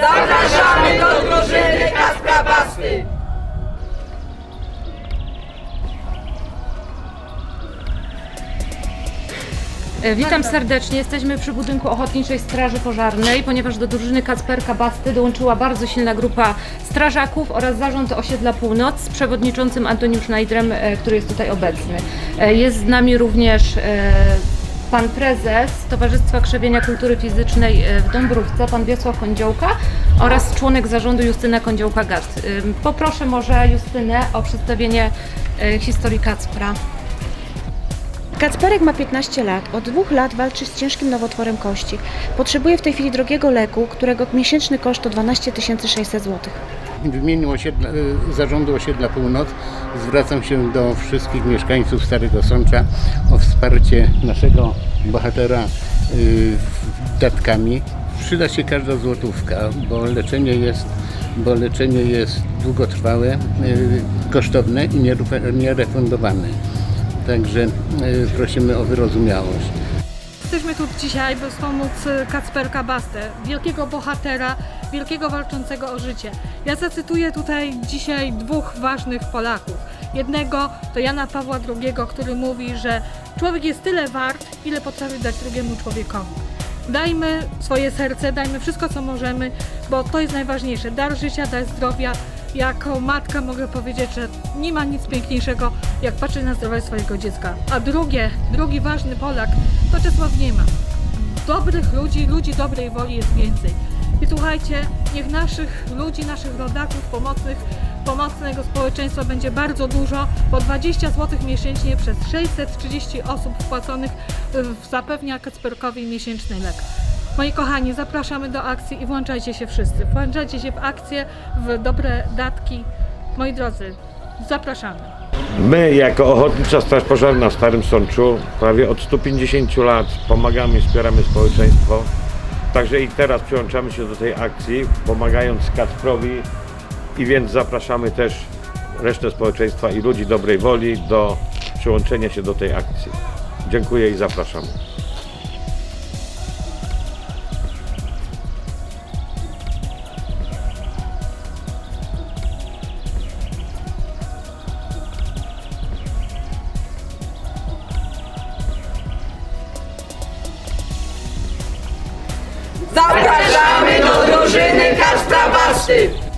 Zapraszamy do drużyny Kacpra Basty! E, Witam serdecznie. Jesteśmy przy budynku Ochotniczej Straży Pożarnej, ponieważ do drużyny Kacperka Basty dołączyła bardzo silna grupa strażaków oraz zarząd osiedla Północ z przewodniczącym Antoniusz Najdrem, e, który jest tutaj obecny. E, Jest z nami również pan prezes Towarzystwa Krzewienia Kultury Fizycznej e, w Dąbrówce, pan Wiesław Kądziołka oraz członek zarządu Justyna Kądziołka-Gast. Poproszę może Justynę o przedstawienie e, historii Kacpra. Kacperek ma 15 lat. Od dwóch lat walczy z ciężkim nowotworem kości. Potrzebuje w tej chwili drogiego leku, którego miesięczny koszt to 12 600 zł. W imieniu osiedla, y, Zarządu Osiedla Północ zwracam się do wszystkich mieszkańców Starego Sącza o wsparcie naszego bohatera y, datkami. Przyda się każda złotówka, bo leczenie jest, bo leczenie jest długotrwałe, y, kosztowne i nierefundowane. Także y, prosimy o wyrozumiałość. Jesteśmy tu dzisiaj, by wspomóc Kacperka Bastę, wielkiego bohatera, wielkiego walczącego o życie. Ja zacytuję tutaj dzisiaj dwóch ważnych Polaków. Jednego to Jana Pawła II, który mówi, że człowiek jest tyle wart, ile potrafi dać drugiemu człowiekowi. Dajmy swoje serce, dajmy wszystko, co możemy, bo to jest najważniejsze. Dar życia, dar zdrowia. Jako matka mogę powiedzieć, że nie ma nic piękniejszego, jak patrzeć na zdrowie swojego dziecka. A drugie, drugi ważny Polak to Czesław Niema. Dobrych ludzi, ludzi dobrej woli jest więcej. I słuchajcie, niech naszych ludzi, naszych rodaków pomocnych, pomocnego społeczeństwa będzie bardzo dużo, bo 20 zł miesięcznie przez 630 osób wpłaconych y, zapewnia Kacperkowi miesięczny lek. Moi kochani, zapraszamy do akcji i włączajcie się wszyscy. Włączajcie się w akcję, w dobre datki. Moi drodzy, zapraszamy. My, jako Ochotnicza Straż Pożarna w Starym Sączu, prawie od 150 lat pomagamy i wspieramy społeczeństwo. Także i teraz przyłączamy się do tej akcji, pomagając Kacprowi i więc zapraszamy też resztę społeczeństwa i ludzi dobrej woli do przyłączenia się do tej akcji. Dziękuję i zapraszamy. Zapraszamy do drużyny Kasztabasy!